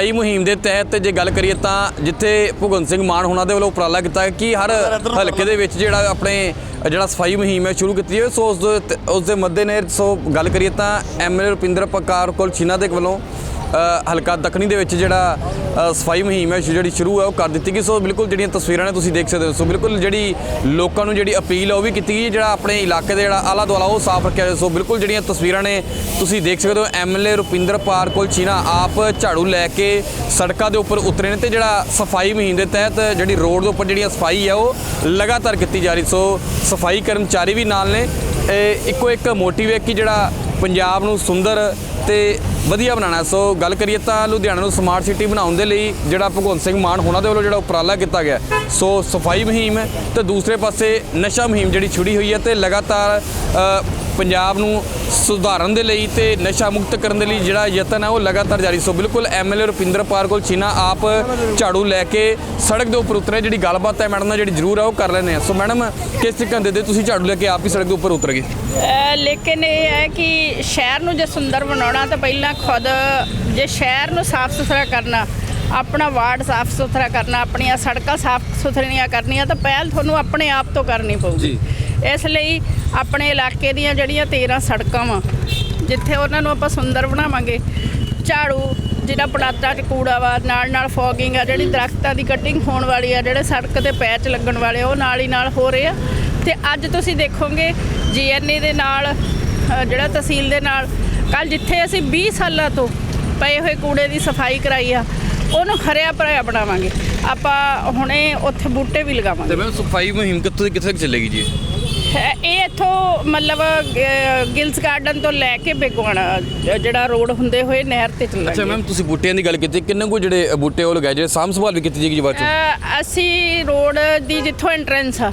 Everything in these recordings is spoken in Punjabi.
ਇਹ ਮੁਹਿੰਮ ਦੇ ਤਹਿਤ ਜੇ ਗੱਲ ਕਰੀਏ ਤਾਂ ਜਿੱਥੇ ਭਗਵੰਤ ਸਿੰਘ ਮਾਨ ਹੋਣਾ ਦੇ ਵੱਲੋਂ ਉਪਰਾਲਾ ਕੀਤਾ ਕਿ ਹਰ ਹਲਕੇ ਦੇ ਵਿੱਚ ਜਿਹੜਾ ਆਪਣੇ ਜਿਹੜਾ ਸਫ਼ਾਈ ਮੁਹਿੰਮ ਹੈ ਸ਼ੁਰੂ ਕੀਤੀ ਹੈ ਸੋ ਉਸ ਦੇ ਉਸ ਦੇ ਮੱਦੇਨਜ਼ਰ ਸੋ ਗੱਲ ਕਰੀਏ ਤਾਂ ਐਮਐਲਏ ਰੁਪਿੰਦਰ ਪਕਾਰ ਕੋਲ ਛੀਨਾ ਦੇ ਵੱਲੋਂ ਹਲਕਾ ਦੱਖਣੀ ਦੇ ਵਿੱਚ ਜਿਹੜਾ ਸਫ਼ਾਈ ਮੁਹਿੰਮ ਹੈ, ਜਿਹੜੀ ਸ਼ੁਰੂ ਹੈ, ਉਹ ਕਰ ਦਿੱਤੀ ਗਈ। ਸੋ ਬਿਲਕੁਲ ਜਿਹੜੀਆਂ ਤਸਵੀਰਾਂ ਨੇ ਤੁਸੀਂ ਦੇਖ ਸਕਦੇ ਹੋ। ਸੋ ਬਿਲਕੁਲ ਜਿਹੜੀ ਲੋਕਾਂ ਨੂੰ ਜਿਹੜੀ ਅਪੀਲ ਹੈ, ਉਹ ਵੀ ਕੀਤੀ ਗਈ ਜਿਹੜਾ ਆਪਣੇ ਇਲਾਕੇ ਦੇ ਜਿਹੜਾ ਆਲਾ ਦੁਆਲਾ ਉਹ ਸਾਫ਼ ਰੱਖਿਆ ਜਾਵੇ। ਸੋ ਬਿਲਕੁਲ ਜਿਹੜੀਆਂ ਤਸਵੀਰਾਂ ਨੇ, ਤੁਸੀਂ ਦੇਖ ਸਕਦੇ ਹੋ ਐਮਐਲਏ ਰੁਪਿੰਦਰ ਪਾਰ ਕੋਲ ਚੀਨਾ ਆਪ ਝਾੜੂ ਲੈ ਕੇ ਸੜਕਾਂ ਦੇ ਉੱਪਰ ਉਤਰੇ ਨੇ ਤੇ ਜਿਹੜਾ ਸਫ਼ਾਈ ਮੁਹਿੰਮ ਦੇ ਤਹਿਤ ਜਿਹੜੀ ਰੋਡ ਦੇ ਉੱਪਰ ਜਿਹੜੀਆਂ ਸਫ਼ਾਈ ਹੈ, ਉਹ ਲਗਾਤਾਰ ਕੀਤੀ ਜਾ ਰਹੀ। ਸੋ ਸਫ਼ਾਈ ਕਰਮਚਾਰੀ ਵੀ ਨਾਲ ਨੇ। ਇੱਕੋ ਇੱਕ ਮੋਟਿਵ ਹੈ ਕਿ ਜਿਹੜਾ ਪੰਜਾਬ ਨੂੰ ਸੁੰਦਰ ਤੇ ਵਧੀਆ ਬਣਾਉਣਾ। ਸੋ ਗੱਲ ਕਰੀਏ ਤਾਂ ਲੁਧਿਆਣਾ ਨੂੰ ਸਮਾਰਟ ਸਿਟੀ ਬਣਾਉਣ ਦੇ ਲਈ ਜਿਹੜਾ ਭਗਵੰਤ ਸਿੰਘ ਮਾਨ ਹੋਣਾ ਦੇ ਵੱਲੋਂ ਜਿਹੜਾ ਉਪਰਾਲਾ ਕੀਤਾ ਗਿਆ। ਸੋ ਸਫ਼ਾਈ ਮੁਹਿੰਮ ਹੈ ਤੇ ਦੂਸਰੇ ਪਾਸੇ ਨਸ਼ਾ ਮੁਹਿੰਮ ਜਿਹੜੀ ਛੁੜੀ ਹੋਈ ਹੈ ਤੇ ਲਗਾਤਾਰ ਪੰਜਾਬ ਨੂੰ ਸੁਧਾਰਨ ਦੇ ਲਈ ਤੇ ਨਸ਼ਾ ਮੁਕਤ ਕਰਨ ਦੇ ਲਈ ਜਿਹੜਾ ਯਤਨ ਹੈ ਉਹ ਲਗਾਤਾਰ ਜਾਰੀ। ਸੋ ਬਿਲਕੁਲ ਐਮਐਲਏ ਰੁਪਿੰਦਰ ਪਾਰ ਕੋਲ ਚੀਨਾ ਆਪ ਝਾੜੂ ਲੈ ਕੇ ਸੜਕ ਦੇ ਉੱਪਰ ਉਤਰੇ ਜਿਹੜੀ ਗੱਲਬਾਤ ਹੈ ਮੈਡਮ ਨਾਲ ਜਿਹੜੀ ਜ਼ਰੂਰ ਹੈ ਉਹ ਕਰ ਲੈਂਦੇ ਆ। ਸੋ ਮੈਡਮ ਕਿਸ ਤਰੀਕੇ ਦੇ ਦੇ ਤੁਸੀਂ ਝਾੜੂ ਲੈ ਕੇ ਆਪ ਹੀ ਸੜਕ ਦੇ ਉੱਪਰ ਉਤਰ ਗਏ? ਲੇਕਿਨ ਇਹ ਹੈ ਕਿ ਸ਼ਹਿਰ ਨੂੰ ਜੇ ਸੁੰਦਰ ਬਣਾਉਣਾ ਤਾਂ ਪਹਿਲਾਂ ਖੁਦ ਜੇ ਸ਼ਹਿਰ ਨੂੰ ਸਾਫ਼ ਸੁਥਰਾ ਕਰਨਾ ਆਪਣਾ ਵਾਰਡ ਸਾਫ਼ ਸੁਥਰਾ ਕਰਨਾ ਆਪਣੀਆਂ ਸੜਕਾਂ ਸਾਫ਼ ਸੁਥਰੀਆਂ ਕਰਨੀਆਂ ਤਾਂ ਪਹਿਲ ਤੁਹਾਨੂੰ ਆਪਣੇ ਆਪ ਤੋਂ ਕਰਨੀ ਪਊਗੀ। ਇਸ ਲਈ ਆਪਣੇ ਇਲਾਕੇ ਦੀਆਂ ਜਿਹੜੀਆਂ 13 ਸੜਕਾਂ ਵਾ ਜਿੱਥੇ ਉਹਨਾਂ ਨੂੰ ਆਪਾਂ ਸੁੰਦਰ ਬਣਾਵਾਂਗੇ ਝਾੜੂ ਜਿਹੜਾ ਪਲਾਟਾਂ 'ਚ ਕੂੜਾ ਵਾ ਨਾਲ ਨਾਲ ਫੋਗਿੰਗ ਆ ਜਿਹੜੀ ਦਰਖਤਾਂ ਦੀ ਕਟਿੰਗ ਹੋਣ ਵਾਲੀ ਆ ਜਿਹੜੇ ਸੜਕ ਤੇ ਪੈਚ ਲੱਗਣ ਵਾਲੇ ਆ, ਉਹ ਨਾਲ ਹੀ ਨਾਲ ਹੋ ਰਹੇ ਆ। ਤੇ ਅੱਜ ਤੁਸੀਂ ਦੇਖੋਗੇ ਜੀਐਨਏ ਦੇ ਨਾਲ ਜਿਹੜਾ ਤਹਿਸੀਲ ਦੇ ਨਾਲ ਕੱਲ ਜਿੱਥੇ ਅਸੀਂ 20 ਸਾਲਾਂ ਤੋਂ ਪਏ ਹੋਏ ਕੂੜੇ ਦੀ ਸਫ਼ਾਈ ਕਰਾਈ ਆ ਉਹਨੂੰ ਹਰਿਆ ਭਰਿਆ ਬਣਾਵਾਂਗੇ। ਆਪਾਂ ਹੁਣੇ ਉੱਥੇ ਬੂਟੇ ਵੀ ਲਗਾਵਾਂਗੇ। ਤੇ ਮੈਮ ਸਫ਼ਾਈ ਮੁਹਿੰਮ ਕਿੱਥੋਂ ਦੀ ਕਿੱਥੇ ਚੱਲੇਗੀ ਜੀ? ਇਹ ਇੱਥੋਂ ਮਤਲਬ ਗਿਲਸ ਗਾਰਡਨ ਤੋਂ ਲੈ ਕੇ ਬੇਗਵਾਣਾ ਜਿਹੜਾ ਰੋਡ ਹੁੰਦੇ ਹੋਏ ਨਹਿਰ ਤੇ ਅੱਛਾ ਚੱਲਾਂਗੇ ਮੈਮ ਤੁਸੀਂ ਬੂਟਿਆਂ ਦੀ ਗੱਲ ਕੀਤੀ ਕਿੰਨੇ ਕੁ ਜਿਹੜੇ ਬੂਟੇ ਉਹ ਲਗਾਏ ਜਿਹੜੇ ਸਾਂਭ ਸੰਭਾਲ ਵੀ ਕੀਤੀ ਜੀ ਬਾਅਦ ਚੋਂ? ਅਸੀਂ ਰੋਡ ਦੀ ਜਿੱਥੋਂ ਐਂਟਰੈਂਸ ਆ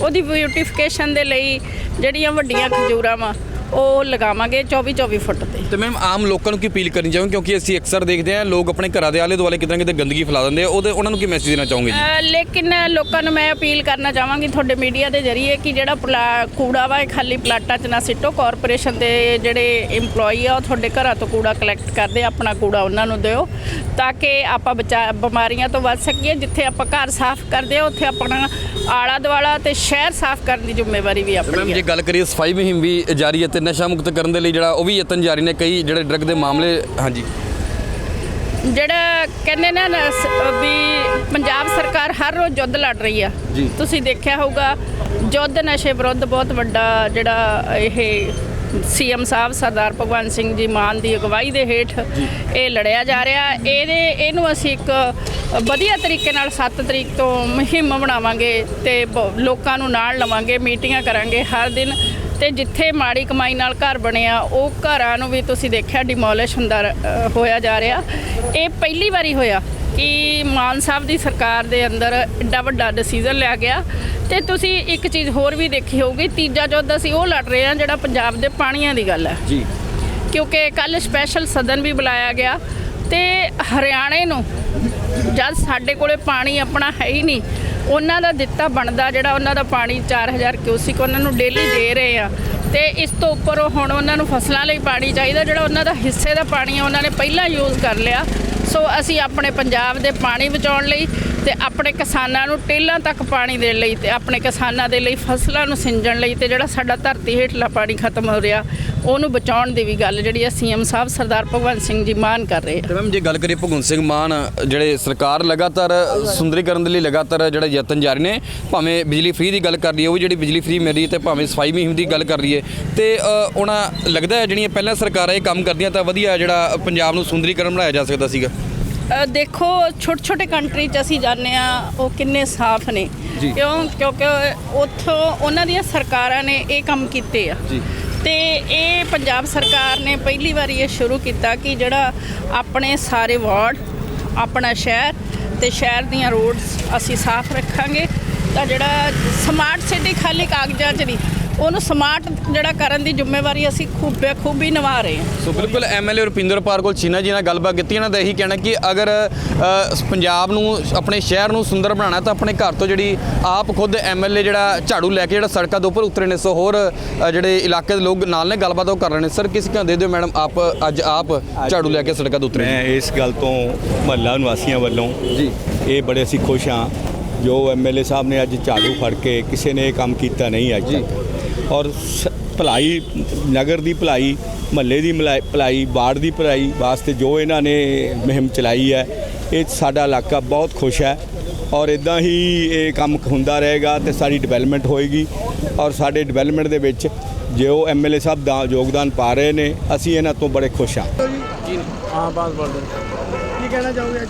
ਉਹਦੀ ਬਿਊਟੀਫਿਕੇਸ਼ਨ ਦੇ ਲਈ ਜਿਹੜੀਆਂ ਵੱਡੀਆਂ ਖਜੂਰਾਂ ਵਾ ਉਹ ਲਗਾਵਾਂਗੇ 24 24 ਫੁੱਟ ਤੇ। ਤੇ ਮੈਮ ਆਮ ਲੋਕਾਂ ਨੂੰ ਕੀ ਅਪੀਲ ਕਰਨੀ ਚਾਹੋਗੇ? ਕਿਉਂਕਿ ਅਸੀਂ ਅਕਸਰ ਦੇਖਦੇ ਹਾਂ ਲੋਕ ਆਪਣੇ ਘਰਾਂ ਦੇ ਆਲੇ ਦੁਆਲੇ ਕਿਤੇ ਨਾ ਕਿਤੇ ਗੰਦਗੀ ਫੈਲਾ ਦਿੰਦੇ ਆ। ਉਹਦੇ ਉਹਨਾਂ ਨੂੰ ਕੀ ਮੈਸੇਜ ਦੇਣਾ ਚਾਹੋਗੇ ਜੀ? ਲੇਕਿਨ ਲੋਕਾਂ ਨੂੰ ਮੈਂ ਅਪੀਲ ਕਰਨਾ ਚਾਹਾਂਗੀ ਤੁਹਾਡੇ ਮੀਡੀਆ ਦੇ ਜ਼ਰੀਏ ਕਿ ਜਿਹੜਾ ਪਲਾ- ਕੂੜਾ ਵਾ ਇਹ ਖਾਲੀ ਪਲਾਟਾਂ 'ਚ ਨਾ ਸਿੱਟੋ। ਕਾਰਪੋਰੇਸ਼ਨ ਦੇ ਜਿਹੜੇ EMPLOYE ਆ ਉਹ ਤੁਹਾਡੇ ਘਰਾਂ ਤੋਂ ਕੂੜਾ ਕਲੈਕਟ ਕਰਦੇ ਆ, ਆਪਣਾ ਕੂੜਾ ਉਹਨਾਂ ਨੂੰ ਦਿਓ ਤਾਂ ਕਿ ਆਪਾਂ ਬਚਾ ਬਿਮਾਰੀਆਂ ਤੋਂ ਬਚ ਸਕੀਏ। ਜਿੱਥੇ ਆਪਾਂ ਘਰ ਸਾਫ਼ ਕਰਦੇ ਆ ਉੱਥੇ ਆਪਣਾ ਆਲਾ ਦੁਆਲਾ ਤੇ ਸ਼ਹਿਰ ਸਾਫ਼ ਕਰਨ ਦੀ ਜ਼ਿੰਮੇਵਾਰੀ ਵੀ ਮੈਮ ਆਪਣੀ ਜੇ ਹੈ ਗੱਲ ਕਰੀਏ ਸਫ਼ਾਈ ਮੁਹਿੰਮ ਵੀ ਜਾਰੀ ਹੈ ਤੇ ਨਸ਼ਾ ਮੁਕਤ ਕਰਨ ਦੇ ਲਈ ਜਿਹੜਾ ਉਹ ਵੀ ਯਤਨ ਜਾਰੀ ਨੇ ਕਈ ਜਿਹੜੇ ਡਰੱਗ ਦੇ ਮਾਮਲੇ ਹਾਂਜੀ। ਜਿਹੜਾ ਕਹਿੰਦੇ ਨਾ ਨਾ ਸ- ਵੀ ਪੰਜਾਬ ਸਰਕਾਰ ਹਰ ਰੋਜ਼ ਯੁੱਧ ਲੜ ਰਹੀ ਆ। ਜੀ। ਤੁਸੀਂ ਦੇਖਿਆ ਹੋਊਗਾ ਯੁੱਧ ਨਸ਼ੇ ਵਿਰੁੱਧ ਬਹੁਤ ਵੱਡਾ ਜਿਹੜਾ ਇਹ ਸੀਐਮ ਸਾਹਿਬ ਸਰਦਾਰ ਭਗਵੰਤ ਸਿੰਘ ਜੀ ਮਾਨ ਦੀ ਅਗਵਾਈ ਦੇ ਹੇਠ ਇਹ ਲੜਿਆ ਜਾ ਰਿਹਾ। ਇਹਦੇ ਇਹਨੂੰ ਅਸੀਂ ਇੱਕ ਵਧੀਆ ਤਰੀਕੇ ਨਾਲ 7 ਤਰੀਕ ਤੋਂ ਮੁਹਿੰਮ ਬਣਾਵਾਂਗੇ ਤੇ ਬ- ਲੋਕਾਂ ਨੂੰ ਨਾਲ ਲਵਾਂਗੇ ਮੀਟਿੰਗਾਂ ਕਰਾਂਗੇ। ਹਰ ਦਿਨ ਤੇ ਜਿੱਥੇ ਮਾੜੀ ਕਮਾਈ ਨਾਲ ਘਰ ਬਣਿਆ ਉਹ ਘਰਾਂ ਨੂੰ ਵੀ ਤੁਸੀਂ ਦੇਖਿਆ ਡਿਮੋਲਿਸ਼ ਹੁੰਦਾ ਹੋਇਆ ਜਾ ਰਿਹਾ। ਇਹ ਪਹਿਲੀ ਵਾਰੀ ਹੋਇਆ ਕਿ ਮਾਨ ਸਾਹਿਬ ਦੀ ਸਰਕਾਰ ਦੇ ਅੰਦਰ ਐਡਾ ਵੱਡਾ ਡਿਸੀਜਨ ਲਿਆ ਗਿਆ। ਤੇ ਤੁਸੀਂ ਇੱਕ ਚੀਜ਼ ਹੋਰ ਵੀ ਦੇਖੀ ਹੋਊਗੀ ਤੀਜਾ ਯੁੱਧ ਅਸੀਂ ਉਹ ਲੜ ਰਹੇ ਹਾਂ ਜਿਹੜਾ ਪੰਜਾਬ ਦੇ ਪਾਣੀਆਂ ਦੀ ਗੱਲ ਹੈ। ਜੀ। ਕਿਉਂਕਿ ਕੱਲ ਸਪੈਸ਼ਲ ਸਦਨ ਵੀ ਬੁਲਾਇਆ ਗਿਆ ਤੇ ਹਰਿਆਣੇ ਨੂੰ ਜਦ ਸਾਡੇ ਕੋਲੇ ਪਾਣੀ ਆਪਣਾ ਹੈ ਹੀ ਨਹੀਂ ਉਹਨਾਂ ਦਾ ਦਿੱਤਾ ਬਣਦਾ ਜਿਹੜਾ ਉਹਨਾਂ ਦਾ ਪਾਣੀ 4000 ਕਿਊਸਿਕ ਉਹਨਾਂ ਨੂੰ ਡੇਲੀ ਦੇ ਰਹੇ ਆ। ਤੇ ਇਸ ਤੋਂ ਉੱਪਰ ਉਹ ਹੁਣ ਉਹਨਾਂ ਨੂੰ ਫਸਲਾਂ ਲਈ ਪਾਣੀ ਚਾਹੀਦਾ, ਜਿਹੜਾ ਉਹਨਾਂ ਦਾ ਹਿੱਸੇ ਦਾ ਪਾਣੀ ਆ, ਉਹਨਾਂ ਨੇ ਪਹਿਲਾਂ ਯੂਜ਼ ਕਰ ਲਿਆ। ਸੋ ਅਸੀਂ ਆਪਣੇ ਪੰਜਾਬ ਦੇ ਪਾਣੀ ਬਚਾਉਣ ਲਈ ਤੇ ਆਪਣੇ ਕਿਸਾਨਾਂ ਨੂੰ ਟੇਲਾਂ ਤੱਕ ਪਾਣੀ ਦੇਣ ਲਈ ਤੇ ਆਪਣੇ ਕਿਸਾਨਾਂ ਦੇ ਲਈ ਫਸਲਾਂ ਨੂੰ ਸਿੰਜਣ ਲਈ ਤੇ ਜਿਹੜਾ ਸਾਡਾ ਧਰਤੀ ਹੇਠਲਾ ਪਾਣੀ ਖਤਮ ਹੋ ਰਿਹਾ, ਉਹਨੂੰ ਬਚਾਉਣ ਦੀ ਵੀ ਗੱਲ ਜਿਹੜੀ ਆ ਸੀਐਮ ਸਾਹਿਬ ਸਰਦਾਰ ਭਗਵੰਤ ਸਿੰਘ ਜੀ ਮਾਨ ਕਰ ਰਹੇ ਆ ਤੇ ਮੈਮ, ਜੇ ਗੱਲ ਕਰੀਏ ਭਗਵੰਤ ਸਿੰਘ ਮਾਨ, ਜਿਹੜੇ ਸਰਕਾਰ ਲਗਾਤਾਰ ਸੁੰਦਰੀਕਰਨ ਦੇ ਲਈ ਲਗਾਤਾਰ ਜਿਹੜਾ ਯਤਨ ਜਾਰੀ ਨੇ, ਭਾਵੇਂ ਬਿਜਲੀ ਫ੍ਰੀ ਦੀ ਗੱਲ ਕਰ ਰਹੀ ਹੈ ਉਹ ਵੀ ਜਿਹੜੀ ਬਿਜਲੀ ਫ੍ਰੀ ਮਿਲ ਹੈ ਤੇ ਭਾਵੇਂ ਸਫ਼ਾਈ ਮੁਹਿੰਮ ਦੀ ਗੱਲ ਕਰ ਰਹੀ ਹੈ ਤੇ ਉਹਨਾਂ ਲੱਗਦਾ ਹੈ ਜਿਹੜੀਆਂ ਪਹਿਲਾਂ ਸਰਕਾਰਾਂ ਇਹ ਕੰਮ ਕਰਦੀਆਂ ਤਾਂ ਵਧੀਆ ਜਿਹੜਾ ਪੰਜਾਬ ਨੂੰ ਸੁੰਦਰੀਕਰਨ ਬਣਾਇਆ ਜਾ ਸਕਦਾ ਸੀਗਾ? ਦੇਖੋ ਛੋਟੇ ਛੋਟੇ ਕੰਟਰੀ ਚ ਅਸੀਂ ਜਾਂਦੇ ਆ ਉਹ ਕਿੰਨੇ ਸਾਫ਼ ਨੇ। ਕਿਉਂ ਕਿਉਂਕਿ ਉੱਥੋਂ ਉਹਨਾਂ ਦੀਆਂ ਸਰਕਾਰਾਂ ਨੇ ਇਹ ਕੰਮ ਕੀਤੇ ਆ ਜੀ। ਤੇ ਇਹ ਪੰਜਾਬ ਸਰਕਾਰ ਨੇ ਪਹਿਲੀ ਵਾਰੀ ਇਹ ਸ਼ੁਰੂ ਕੀਤਾ ਕਿ ਜਿਹੜਾ ਆਪਣੇ ਸਾਰੇ ਵਾਰਡ ਆਪਣਾ ਸ਼ਹਿਰ ਤੇ ਸ਼ਹਿਰ ਦੀਆਂ ਰੋਡਸ ਅਸੀਂ ਸਾਫ਼ ਰੱਖਾਂਗੇ ਤਾਂ ਜਿਹੜਾ ਸਮਾਰਟ ਸਿਟੀ ਖਾਲੀ ਕਾਗਜ਼ਾਂ 'ਚ ਨਹੀਂ ਉਹਨੂੰ ਸਮਾਰਟ ਜਿਹੜਾ ਕਰਨ ਦੀ ਜ਼ਿੰਮੇਵਾਰੀ ਅਸੀਂ ਖੂਬੇ ਖੂਬੀ ਨਿਭਾ ਰਹੇ ਹਾਂ। ਸੋ ਬਿਲਕੁਲ ਐਮਐਲਏ ਰੁਪਿੰਦਰ ਪਾਰਕੋਲ ਚੀਨਾ ਜੀ ਨਾਲ ਗੱਲਬਾਤ ਕੀਤੀ ਇਹਨਾਂ ਦਾ ਇਹੀ ਕਹਿਣਾ ਕਿ ਅਗਰ ਪੰਜਾਬ ਨੂੰ ਆਪਣੇ ਸ਼ਹਿਰ ਨੂੰ ਸੁੰਦਰ ਬਣਾਉਣਾ ਤਾਂ ਆਪਣੇ ਘਰ ਤੋਂ ਜਿਹੜੀ ਆਪ ਖੁਦ ਐਮਐਲਏ ਜਿਹੜਾ ਝਾੜੂ ਲੈ ਕੇ ਜਿਹੜਾ ਸੜਕਾਂ ਦੇ ਉੱਪਰ ਉਤਰੇ ਨੇ ਸੋ ਹੋਰ ਜਿਹੜੇ ਇਲਾਕੇ ਦੇ ਲੋਕ ਨਾਲ ਨੇ ਗੱਲਬਾਤ ਉਹ ਕਰ ਰਹੇ ਨੇ। ਸਰ ਕਿਸ ਕਿਹਾ ਦੇ ਦਿਓ ਮੈਡਮ ਆਪ ਅੱਜ ਆਪ ਝਾੜੂ ਲੈ ਕੇ ਸੜਕਾਂ ਦੇ ਉਤਰੇ ਮੈਂ ਇਸ ਗੱਲ ਤੋਂ ਮਹੱਲਾ ਨਿਵਾਸੀਆਂ ਵੱਲੋਂ ਜੀ। ਇਹ ਬੜੇ ਅਸੀਂ ਖੁਸ਼ ਹਾਂ। ਜੋ ਐਮਐਲਏ ਸਾਹਿਬ ਨੇ ਅੱਜ ਝਾੜੂ ਫੜ ਕੇ ਕਿਸੇ ਨੇ ਇਹ ਕੰਮ ਕੀਤਾ ਨਹੀਂ ਅੱਜ ਤੱਕ। ਔਰ ਸ- ਭਲਾਈ ਨਗਰ ਦੀ ਭਲਾਈ ਮਹੱਲੇ ਦੀ ਭਲਾਈ ਵਾਰਡ ਦੀ ਭਲਾਈ ਵਾਸਤੇ ਜੋ ਇਹਨਾਂ ਨੇ ਮੁਹਿੰਮ ਚਲਾਈ ਹੈ ਇਹ ਸਾਡਾ ਇਲਾਕਾ ਬਹੁਤ ਖੁਸ਼ ਹੈ। ਔਰ ਇਦਾਂ ਹੀ ਇਹ ਕੰਮ ਹੁੰਦਾ ਰਹੇਗਾ ਤੇ ਸਾਡੀ ਡਿਵੈਲਪਮੈਂਟ ਹੋਏਗੀ। ਔਰ ਸਾਡੇ ਡਿਵੈਲਪਮੈਂਟ ਦੇ ਵਿੱਚ ਜੋ ਐਮਐਲਏ ਸਾਹਿਬ ਦਾ ਯੋਗਦਾਨ ਪਾ ਰਹੇ ਨੇ ਅਸੀਂ ਇਹਨਾਂ ਤੋਂ ਬੜੇ ਖੁਸ਼ ਹਾਂ। ਹਾਂ ਬਾਤ ਬੋਲਦੇ ਕੀ ਕਹਿਣਾ ਚਾਹੋਗੇ ਅੱਜ?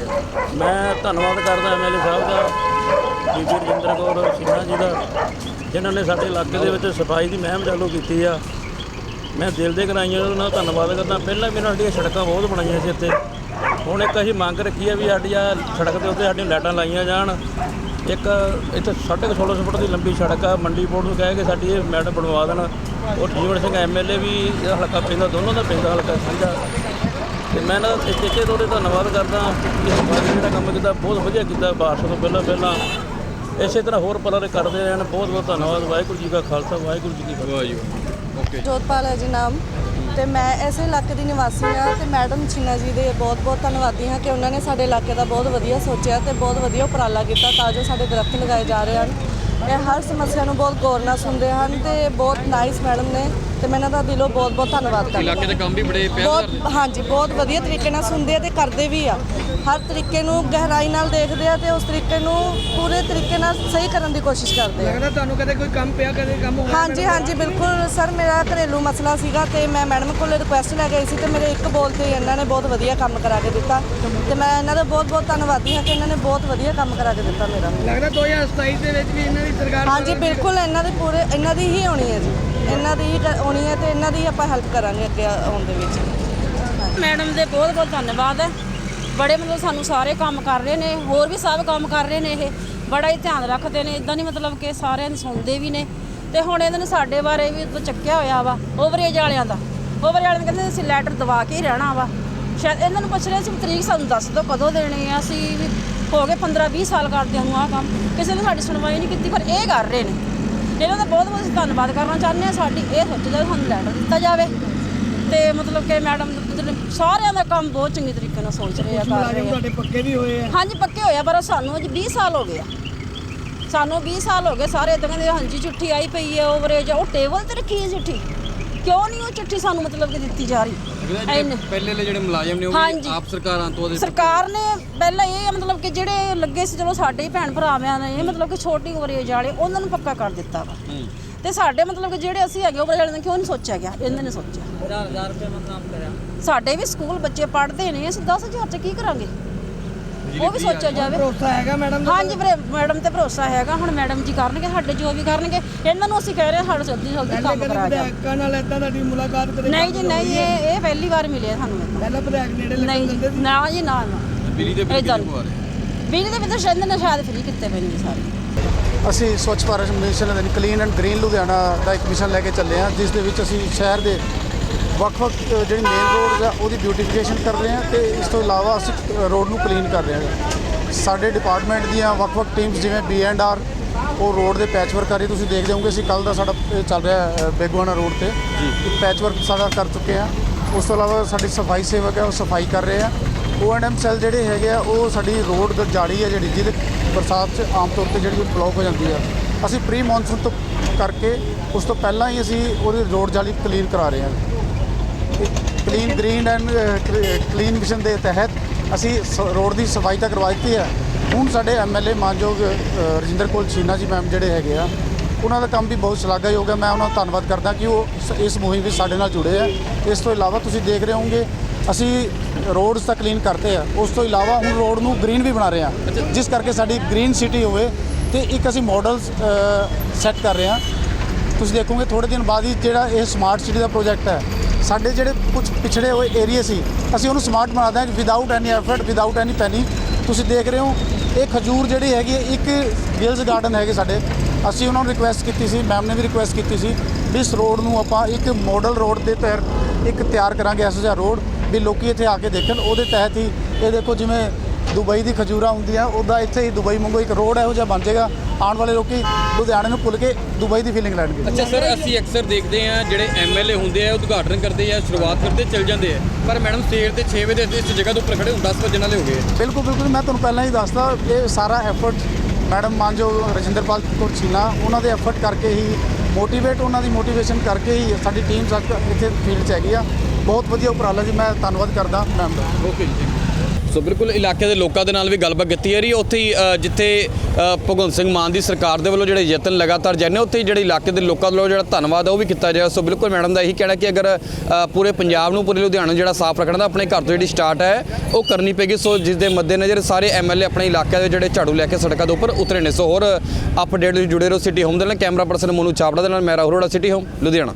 ਮੈਂ ਧੰਨਵਾਦ ਕਰਦਾ ਐਮਐਲਏ ਸਾਹਿਬ ਦਾ ਬੀਬੀ ਰਜਿੰਦਰ ਕੌਰ ਸਿੰਘਾ ਜੀ ਦਾ। ਜਿਨ੍ਹਾਂ ਨੇ ਸਾਡੇ ਇਲਾਕੇ ਦੇ ਵਿੱਚ ਸਫ਼ਾਈ ਦੀ ਮਹਿਮ ਚਾਲੂ ਕੀਤੀ ਆ। ਮੈਂ ਦਿਲ ਦੇ ਕਰਾਈਆਂ ਉਹਨਾਂ ਦਾ ਧੰਨਵਾਦ ਕਰਦਾ। ਪਹਿਲਾਂ ਵੀ ਇਹਨਾਂ ਸਾਡੀਆਂ ਸੜਕਾਂ ਬਹੁਤ ਬਣਾਈਆਂ ਸੀ ਇੱਥੇ। ਹੁਣ ਇੱਕ ਅਸੀਂ ਮੰਗ ਰੱਖੀ ਆ ਵੀ ਸਾਡੀ ਆ ਸੜਕ ਦੇ ਉੱਤੇ ਸਾਡੀਆਂ ਲਾਈਟਾਂ ਲਾਈਆਂ ਜਾਣ। ਇੱਕ ਇੱਥੇ ਸਾਢੇ ਕੁ 1600 ਫੁੱਟ ਦੀ ਲੰਬੀ ਸੜਕ ਆ। ਮੰਡੀ ਬੋਰਡ ਨੂੰ ਕਹਿ ਕੇ ਸਾਡੀ ਇਹ ਮੈਡਮ ਬਣਵਾ ਦੇਣ। ਔਰ ਜੀਵਨ ਸਿੰਘ ਐਮਐਲਏ ਵੀ ਹਲਕਾ ਪੈਂਦਾ ਦੋਨੋਂ ਦਾ ਪੈਂਦਾ ਹਲਕਾ ਸਾਂਝਾ। ਤੇ ਮੈਂ ਨਾ ਇਸ ਟਿੱਕੇ ਤੋਂ ਧੰਨਵਾਦ ਕਰਦਾ ਕਿ ਜਿਹੜਾ ਕੰਮ ਕੀਤਾ, ਬਹੁਤ ਵਧੀਆ ਕੀਤਾ। ਬਾਰਿਸ਼ ਤੋਂ ਪਹਿਲਾਂ ਪਹਿਲਾਂ ਇਸੇ ਤਰ੍ਹਾਂ ਹੋਰ ਪਲਰ ਕਰਦੇ ਰਹਿਣ। ਬਹੁਤ ਬਹੁਤ ਧੰਨਵਾਦ। ਵਾਹਿਗੁਰੂ ਜੀ ਕਾ ਖਾਲਸਾ ਵਾਹਿਗੁਰੂ ਜੀ ਕੀ ਫਤਿਹ। ਵਾਹ ਜੀ ਓਕੇ। ਜੋਤਪਾਲ ਹੈ ਜੀ ਨਾਮ। ਤੇ ਮੈਂ ਇਸ ਇਲਾਕੇ ਦੀ ਨਿਵਾਸੀ ਹਾਂ ਤੇ ਮੈਡਮ ਛੀਨਾ ਜੀ ਦੇ ਬਹੁਤ ਬਹੁਤ ਧੰਨਵਾਦੀ ਹਾਂ ਕਿ ਉਹਨਾਂ ਨੇ ਸਾਡੇ ਇਲਾਕੇ ਦਾ ਬਹੁਤ ਵਧੀਆ ਸੋਚਿਆ ਤੇ ਬਹੁਤ ਵਧੀਆ ਉਪਰਾਲਾ ਕੀਤਾ ਤਾਂ ਜੋ ਸਾਡੇ ਦਰਖਤ ਲਗਾਏ ਜਾ ਰਹੇ ਹਨ। ਇਹ ਹਰ ਸਮੱਸਿਆ ਨੂੰ ਬਹੁਤ ਗੌਰ ਨਾਲ ਸੁਣਦੇ ਹਨ ਤੇ ਬਹੁਤ ਨਾਈਸ ਮੈਡਮ ਨੇ ਤੇ ਮੈਂ ਇਹਨਾਂ ਦਾ ਦਿਲੋਂ ਬਹੁਤ ਬਹੁਤ ਧੰਨਵਾਦ ਕਰਦੀ ਹਾਂ। ਇਲਾਕੇ ਦੇ ਕੰਮ ਵੀ ਬੜੇ ਪਿਆਰ ਬਹੁਤ ਹਾਂਜੀ ਬਹੁਤ ਵਧੀਆ ਤਰੀਕੇ ਨਾਲ ਸੁਣਦੇ ਆ ਤੇ ਕਰਦੇ ਵੀ ਆ। ਹਰ ਤਰੀਕੇ ਨੂੰ ਗਹਿਰਾਈ ਨਾਲ ਦੇਖਦੇ ਆ ਤੇ ਉਸ ਤਰੀਕੇ ਨੂੰ ਪੂਰੇ ਤਰੀਕੇ ਨਾਲ ਸਹੀ ਕਰਨ ਦੀ ਕੋਸ਼ਿਸ਼ ਕਰਦੇ ਆ। ਲੱਗਦਾ ਤੁਹਾਨੂੰ ਕਦੇ ਕੋਈ ਕੰਮ ਪਿਆ ਕਦੇ ਕੰਮ ਹੋਇਆ ਹਾਂਜੀ ਹਾਂਜੀ ਬਿਲਕੁਲ ਸਰ ਮੇਰਾ ਘਰੇਲੂ ਮਸਲਾ ਸੀਗਾ ਤੇ ਮੈਂ ਮੈਡਮ ਕੋਲ ਰਿਕੁਐਸਟ ਲੈ ਗਈ ਸੀ ਤੇ ਮੇਰੇ ਇੱਕ ਬੋਲ ਤੇ ਹੀ ਇਹਨਾਂ ਨੇ ਬਹੁਤ ਵਧੀਆ ਕੰਮ ਕਰਾ ਕੇ ਦਿੱਤਾ ਤੇ ਮੈਂ ਇਹਨਾਂ ਦਾ ਬਹੁਤ ਬਹੁਤ ਧੰਨਵਾਦੀ ਹਾਂ ਕਿ ਇਹਨਾਂ ਨੇ ਬਹੁਤ ਵਧੀਆ ਕੰਮ ਕਰਾ ਕੇ ਦਿੱਤਾ ਮੇਰਾ। ਲੱਗਦਾ 2027 ਦੇ ਵਿੱਚ ਵੀ ਇਹਨਾਂ ਦੀ ਸਰਕਾਰ ਹਾਂਜੀ ਬਿਲਕੁਲ ਇਹਨਾਂ ਦੇ ਪੂਰੇ ਇਹਨਾਂ ਦੀ ਹੀ ਆਉਣੀ ਹੈ ਜੀ। ਇਹਨਾਂ ਦੀ ਹੀ ਆਉਣੀ ਹੈ ਤੇ ਇਹਨਾਂ ਦੀ ਹੀ ਆਪਾਂ ਹੈਲਪ ਕਰਾਂਗੇ ਅੱਗੇ ਆਉਣ ਦੇ ਵਿੱਚ। ਮੈਡਮ ਦੇ ਬਹੁਤ ਬਹੁਤ ਧੰਨਵਾਦ ਹੈ। ਬੜੇ ਮਤਲਬ ਸਾਨੂੰ ਸਾਰੇ ਕੰਮ ਕਰ ਰਹੇ ਨੇ ਹੋਰ ਵੀ ਸਭ ਕੰਮ ਕਰ ਰਹੇ ਨੇ ਇਹ। ਬੜਾ ਹੀ ਧਿਆਨ ਰੱਖਦੇ ਨੇ ਇਦਾਂ ਨਹੀਂ ਮਤਲਬ ਕਿ ਸਾਰਿਆਂ ਨੂੰ ਸੁਣਦੇ ਵੀ ਨੇ। ਤੇ ਹੁਣ ਇਹਨਾਂ ਨੇ ਸਾਡੇ ਬਾਰੇ ਵੀ ਚੱਕਿਆ ਹੋਇਆ ਵਾ ਓਵਰੇਜ ਵਾਲਿਆਂ ਦਾ। ਓਵਰੇਜ ਵਾਲਿਆਂ ਨੇ ਕਹਿੰਦੇ ਅਸੀਂ ਲੈਟਰ ਦਵਾ ਕੇ ਹੀ ਰਹਿਣਾ ਵਾ। ਸ਼ਾਇਦ ਇਹਨਾਂ ਨੂੰ ਪੁੱਛ ਰਹੇ ਸੀ ਵੀ ਤਰੀਕ ਸਾਨੂੰ ਦੱਸ ਦਿਓ ਕਦੋਂ ਦੇਣੇ ਆ ਅਸੀਂ ਵੀ ਹੋ ਗਏ 15 20 ਸਾਲ ਕਰਦਿਆਂ ਨੂੰ ਆਹ ਕੰਮ। ਕਿਸੇ ਨੇ ਸਾਡੀ ਸੁਣਵਾਈ ਨਹੀਂ ਕੀਤੀ ਪਰ ਇਹ ਕਰ ਰਹੇ ਨੇ। ਇਹਨਾਂ ਦਾ ਬਹੁਤ ਬਹੁਤ ਧੰਨਵਾਦ ਕਰਨਾ ਚਾਹੁੰਦੇ ਹਾਂ ਸਾਡੀ ਇਹ ਸੋਚਦਾ ਵੀ ਸਾਨੂੰ ਲੈਟਰ ਦਿੱਤਾ ਜਾਵੇ। ਤੇ ਮਤਲਬ ਕਿ ਮੈਡਮ ਸਾਰਿਆਂ ਦਾ ਕੰਮ ਬਹੁਤ ਚੰਗੇ ਤਰੀਕੇ ਨਾਲ ਸੋਚ ਰਹੇ ਆ ਕਰ ਰਹੇ ਆ। ਤੁਹਾਡੇ ਪੱਕੇ ਵੀ ਹੋਏ ਆ। ਹਾਂਜੀ ਪੱਕੇ ਹੋਇਆ ਪਰ ਸਾਨੂੰ ਅੱਜ 20 ਸਾਲ ਹੋ ਗਏ ਆ। ਸਾਨੂੰ 20 ਸਾਲ ਹੋ ਗਏ ਸਾਰੇ ਇਦਾਂ ਕਹਿੰਦੇ ਹਾਂਜੀ ਚਿੱਠੀ ਆਈ ਪਈ ਹੈ ਓਵਰੇਜ ਉਹ ਟੇਬਲ ਤੇ ਰੱਖੀ ਹੈ ਚਿੱਠੀ। ਕਿਉਂ ਨਹੀਂ ਉਹ ਚਿੱਠੀ ਸਾਨੂੰ ਮਤਲਬ ਕਿ ਦਿੱਤੀ ਜਾ ਰਹੀ? ਇੰਨੇ- ਪਹਿਲੇ ਦੇ ਜਿਹੜੇ ਮੁਲਾਜ਼ਮ ਨੇ ਉਹ ਹਾਂਜੀ। ਆਪ ਸਰਕਾਰਾਂ ਤੋਂ ਉਹਦੇ ਸਰਕਾਰ ਨੇ ਪਹਿਲਾਂ ਇਹ ਆ ਮਤਲਬ ਕਿ ਜਿਹੜੇ ਲੱਗੇ ਸੀ ਚਲੋ ਸਾਡੇ ਹੀ ਭੈਣ ਭਰਾਵਾਂ ਨੇ ਇਹ ਮਤਲਬ ਕਿ ਛੋਟੀ ਓਵਰੇਜ ਵਾਲੇ ਉਹਨਾਂ ਨੂੰ ਪੱਕਾ ਕਰ ਦਿੱਤਾ ਵਾ। ਤੇ ਸਾਡੇ ਮਤਲਬ ਕਿ ਜਿਹੜੇ ਅਸੀਂ ਹੈਗੇ ਓਵਰੇਜ ਵਾਲੇ ਨੇ ਕਿਉਂ ਨਹੀਂ ਸੋਚਿਆ ਗਿਆ? ਇਹਨਾਂ ਨੇ ਸੋਚਿਆ। 1000 ਰੁਪਏ ਮੈਂ ਕੰਮ ਕਰਿਆ। ਸਾਡੇ ਵੀ ਸਕੂਲ ਬੱਚੇ ਪੜ੍ਹਦੇ ਨੇ ਅਸੀਂ 10000 ਚ ਕੀ ਕਰਾਂਗੇ? ਉਹ ਵੀ ਸੋਚਿਆ ਜਾਵੇ। ਭਰੋਸਾ ਹੈਗਾ ਮੈਡਮ ਹਾਂਜੀ ਵੀਰੇ ਮੈਡਮ ਤੇ ਭਰੋਸਾ ਹੈਗਾ। ਹੁਣ ਮੈਡਮ ਜੀ ਕਰਨਗੇ ਸਾਡੇ ਜੋ ਵੀ ਕਰਨਗੇ ਇਹਨਾਂ ਨੂੰ ਅਸੀਂ ਕਹਿ ਰਹੇ ਹਾਂ ਸਾਡੇ ਜਲਦੀ ਜਲਦੀ ਕੰਮ ਕਰਾ ਜਾ ਵਿਧਾਇਕਾਂ ਨਾਲ ਏਦਾਂ ਤੁਹਾਡੀ ਮੁਲਾਕਾਤ ਕਦੇ ਨਹੀਂ ਜੀ ਨਹੀਂ ਇਹ ਇਹ ਪਹਿਲੀ ਵਾਰ ਮਿਲਿਆ ਸਾਨੂੰ ਇਹ। ਪਹਿਲਾਂ ਵਿਧਾਇਕ ਨੇੜੇ ਲੱਗਣ ਨਹੀਂ ਦਿੰਦੇ ਸੀ? ਨਾ ਜੀ ਨਾ ਨਾ। ਬਿਜਲੀ ਦੇ ਬਿੱਲ ਰਹੇ? ਬਿਜਲੀ ਦੇ ਬਿੱਲ ਸ਼ਾਇਦ ਨੇ ਸ਼ਾਇਦ ਫ੍ਰੀ ਕੀਤੇ ਪਏ ਨੇ ਸਾਰੇ। ਅਸੀਂ ਸਵੱਛ ਭਾਰਤ ਮਿਸ਼ਨ ਦੇ ਕਲੀਨ ਐਂਡ ਗ੍ਰੀਨ ਲੁਧਿਆਣਾ ਦਾ ਇੱਕ ਮਿਸ਼ਨ ਲੈ ਕੇ ਚੱਲੇ ਹਾਂ ਜਿਸ ਦੇ ਵਿੱਚ ਅਸੀਂ ਸ਼ਹਿਰ ਦੇ ਵੱਖ-ਵੱਖ ਜਿਹੜੀ ਮੇਨ ਰੋਡਸ ਆ ਉਹਦੀ ਬਿਊਟੀਫਿਕੇਸ਼ਨ ਕਰ ਰਹੇ ਹਾਂ ਤੇ ਇਸ ਤੋਂ ਇਲਾਵਾ ਅਸੀਂ ਰੋਡ ਨੂੰ ਕਲੀਨ ਕਰ ਰਹੇ ਹਾਂ। ਸਾਡੇ ਡਿਪਾਰਟਮੈਂਟ ਦੀਆਂ ਵੱਖ-ਵੱਖ ਟੀਮਸ ਜਿਵੇਂ ਬੀ ਐਂਡ ਆਰ ਉਹ ਰੋਡ ਦੇ ਪੈਚ ਵਰਕ ਕਰ ਰਹੀ ਤੁਸੀਂ ਦੇਖਦੇ ਹੋਵੋਗੇ ਅਸੀਂ ਕੱਲ ਦਾ ਸਾਡਾ ਚੱਲ ਰਿਹਾ ਬੇਗਵਾਨਾ ਰੋਡ ਤੇ। ਇੱਕ ਪੈਚ ਵਰਕ ਸਾਡਾ ਕਰ ਚੁੱਕੇ ਆ ਉਸ ਤੋਂ ਇਲਾਵਾ ਸਾਡੀ ਸਫ਼ਾਈ ਸੇਵਕ ਹੈ ਉਹ ਸਫ਼ਾਈ ਕਰ ਰਹੇ ਆ। ਓ ਐਂਡ ਐਮ ਸੈਲ ਜਿਹੜੇ ਹੈਗੇ ਆ ਉਹ ਸਾਡੀ ਰੋਡ ਦੀ ਜਾਲੀ ਹੈ ਜਿਹੜੀ ਜਿਹਦੇ ਬਰਸਾਤ 'ਚ ਆਮ ਤੌਰ ਤੇ ਜਿਹੜੀ ਬਲੌਕ ਹੋ ਜਾਂਦੀ ਆ। ਅਸੀਂ ਪ੍ਰੀ ਮੌਨਸੂਨ ਤੋਂ ਕਰਕੇ ਉਸ ਤੋਂ ਪਹਿਲਾਂ ਹੀ ਅਸੀਂ ਉਹਦੀ ਰੋਡ ਜਾਲੀ ਕਲੀਨ ਕਰਾ ਰਹੇ ਹਾਂ। Clean green and clean mission ਦੇ ਤਹਿਤ ਅਸੀਂ ਸ- ਰੋਡ ਦੀ ਸਫ਼ਾਈ ਤਾਂ ਕਰਵਾ ਦਿੱਤੀ ਹੈ। ਹੁਣ ਸਾਡੇ ਐਮਐਲਏ ਮਾਨਯੋਗ ਰਜਿੰਦਰ ਕੋਲ ਛੀਨਾ ਜੀ ਮੈਮ ਜਿਹੜੇ ਹੈਗੇ ਆ, ਉਹਨਾਂ ਦਾ ਕੰਮ ਵੀ ਬਹੁਤ ਸ਼ਲਾਘਾਯੋਗ ਹੈ। ਮੈਂ ਉਹਨਾਂ ਦਾ ਧੰਨਵਾਦ ਕਰਦਾ ਕਿ ਉਹ ਸ- ਇਸ ਮੁਹਿੰਮ ਵਿੱਚ ਸਾਡੇ ਨਾਲ ਜੁੜੇ ਆ। ਇਸ ਤੋਂ ਇਲਾਵਾ ਤੁਸੀਂ ਦੇਖ ਰਹੇ ਹੋਵੋਗੇ, ਅਸੀਂ ਰੋਡਸ ਤਾਂ ਕਲੀਨ ਕਰਤੇ ਆ। ਉਸ ਤੋਂ ਇਲਾਵਾ ਹੁਣ ਰੋਡ ਨੂੰ ਗ੍ਰੀਨ ਵੀ ਬਣਾ ਰਹੇ ਆ। ਜਿਸ ਕਰਕੇ ਸਾਡੀ ਗ੍ਰੀਨ ਸਿਟੀ ਹੋਵੇ ਤੇ ਇੱਕ ਅਸੀਂ ਮਾਡਲ ਸੈੱਟ ਕਰ ਰਹੇ ਆ। ਤੁਸੀਂ ਦੇਖੋਗੇ ਥੋੜੇ ਦਿਨ ਬਾਅਦ ਹੀ ਜਿਹੜਾ ਇਹ ਸਮਾਰਟ ਸਿਟੀ ਦਾ ਪ੍ਰੋਜੈਕਟ ਹੈ ਸਾਡੇ ਜਿਹੜੇ ਕੁਝ ਪਿਛੜੇ ਹੋਏ ਏਰੀਆ ਸੀ ਅਸੀਂ ਉਹਨੂੰ ਸਮਾਰਟ ਬਣਾ ਦਾਂਗੇ without any effort without any penny ਤੁਸੀਂ ਦੇਖ ਰਹੇ ਹੋ ਇਹ ਖਜੂਰ ਜਿਹੜੀ ਹੈਗੀ ਹੈ, ਇੱਕ ਗਿਲਜ਼ ਗਾਰਡਨ ਹੈਗੇ ਸਾਡੇ। ਅਸੀਂ ਉਹਨਾਂ ਨੂੰ ਰਿਕੁਐਸਟ ਕੀਤੀ ਸੀ ਮੈਮ ਨੇ ਵੀ ਰਿਕੁਐਸਟ ਕੀਤੀ ਸੀ ਵੀ ਇਸ ਰੋਡ ਨੂੰ ਆਪਾਂ ਇੱਕ ਮਾਡਲ ਰੋਡ ਦੇ ਤਹਿਤ ਇੱਕ ਤਿਆਰ ਕਰਾਂਗੇ ਐਸਾ ਜਿਹਾ ਰੋਡ ਵੀ ਲੋਕੀ ਇੱਥੇ ਆ ਕੇ ਦੇਖਣ। ਉਹਦੇ ਤਹਿਤ ਹੀ ਇਹ ਦੇਖੋ ਜਿਵੇਂ ਦੁਬਈ ਦੀ ਖਜੂਰਾ ਹੁੰਦੀਆਂ ਉਹਦਾ ਇੱਥੇ ਹੀ ਦੁਬਈ ਵਾਂਗੂ ਇੱਕ ਰੋਡ ਇਹੋ ਜਿਹਾ ਬਣ ਜਾਏਗਾ। ਆਉਣ ਵਾਲੇ ਲੋਕੀ ਲੁਧਿਆਣੇ ਨੂੰ ਭੁੱਲ ਕੇ ਦੁਬਈ ਦੀ ਫੀਲਿੰਗ ਲੈਣਗੇ। ਅੱਛਾ ਸਰ ਅਸੀਂ ਅਕਸਰ ਦੇਖਦੇ ਆ ਜਿਹੜੇ ਐਮਐਲਏ ਹੁੰਦੇ ਆ ਉਦਘਾਟਨ ਕਰਦੇ ਆ ਸ਼ੁਰੂਆਤ ਕਰਦੇ ਚਲ ਜਾਂਦੇ ਆ। ਪਰ ਮੈਡਮ ਸਵੇਰ ਦੇ 6 ਵਜੇ ਇਸ ਜਗ੍ਹਾ ਦੇ ਉੱਪਰ ਖੜੇ ਹੁਣ 10 ਵਜੇ ਨਾਲੇ ਹੋ ਗਏ। ਬਿਲਕੁਲ ਬਿਲਕੁਲ। ਮੈਂ ਤੁਹਾਨੂੰ ਪਹਿਲਾਂ ਹੀ ਦੱਸਦਾ ਇਹ ਸਾਰਾ ਐਫਰਟ ਮੈਡਮ ਮਾਨਜੋ ਰਜਿੰਦਰਪਾਲ ਕੌਰ ਚੀਨਾ ਉਹਨਾਂ ਦੇ ਐਫਰਟ ਕਰਕੇ ਹੀ ਮੋਟੀਵੇਟ ਉਹਨਾਂ ਦੀ ਮੋਟੀਵੇਸ਼ਨ ਕਰਕੇ ਹੀ ਸਾਡੀ ਟੀਮ ਇੱਥੇ ਫੀਲਡ 'ਚ ਹੈਗੀ ਆ। ਬਹੁਤ ਵਧੀਆ ਉਪਰਾਲਾ ਜੀ ਮੈਂ ਧੰਨਵਾਦ ਕਰਦਾ ਮੈਮ ਦਾ। ਓਕੇ ਜੀ ਸੋ ਬਿਲਕੁਲ ਇਲਾਕੇ ਦੇ ਲੋਕਾਂ ਦੇ ਨਾਲ ਵੀ ਗੱਲਬਾਤ ਕੀਤੀ ਜਾ ਰਹੀ ਹੈ। ਉੱਥੇ ਹੀ ਜਿੱਥੇ ਭਗਵੰਤ ਸਿੰਘ ਮਾਨ ਦੀ ਸਰਕਾਰ ਦੇ ਵੱਲੋਂ ਜਿਹੜੇ ਯਤਨ ਲਗਾਤਾਰ ਜਾਰੀ ਨੇ, ਉੱਥੇ ਜਿਹੜੇ ਇਲਾਕੇ ਦੇ ਲੋਕਾਂ ਵੱਲੋਂ ਜਿਹੜਾ ਧੰਨਵਾਦ ਹੈ ਉਹ ਵੀ ਕੀਤਾ ਜਾ ਸੋ ਬਿਲਕੁਲ ਮੈਡਮ ਦਾ ਇਹੀ ਕਹਿਣਾ ਕਿ ਅਗਰ ਪੂਰੇ ਪੰਜਾਬ ਨੂੰ, ਪੂਰੇ ਲੁਧਿਆਣਾ ਜਿਹੜਾ ਸਾਫ਼ ਰੱਖਣਾ, ਤਾਂ ਆਪਣੇ ਘਰ ਤੋਂ ਜਿਹੜੀ ਸਟਾਰਟ ਹੈ, ਉਹ ਕਰਨੀ ਪੈਗੀ ਸੋ ਜਿਸ ਦੇ ਮੱਦੇਨਜ਼ਰ ਸਾਰੇ ਐਮਐਲਏ ਆਪਣੇ ਇਲਾਕੇ ਦੇ ਜਿਹੜੇ ਝਾੜੂ ਲੈ ਕੇ ਸੜਕਾਂ ਦੇ ਉੱਪਰ ਉਤਰੇ ਨੇ। ਸੋ ਹੋਰ, ਅਪਡੇਟ ਲਈ ਜੁੜੇ ਰਹੋ ਸਿਟੀ ਹੋਮ ਦੇ ਨਾਲ। ਕੈਮਰਾ ਪਰਸਨ ਮੋਨੂ ਚਾਵੜਾ ਦੇ ਨਾਲ, ਮੈਂ ਰਾਹੁਲ ਅਰੋੜਾ ਸਿਟੀ ਹੋਮ ਲੁਧਿਆਣਾ।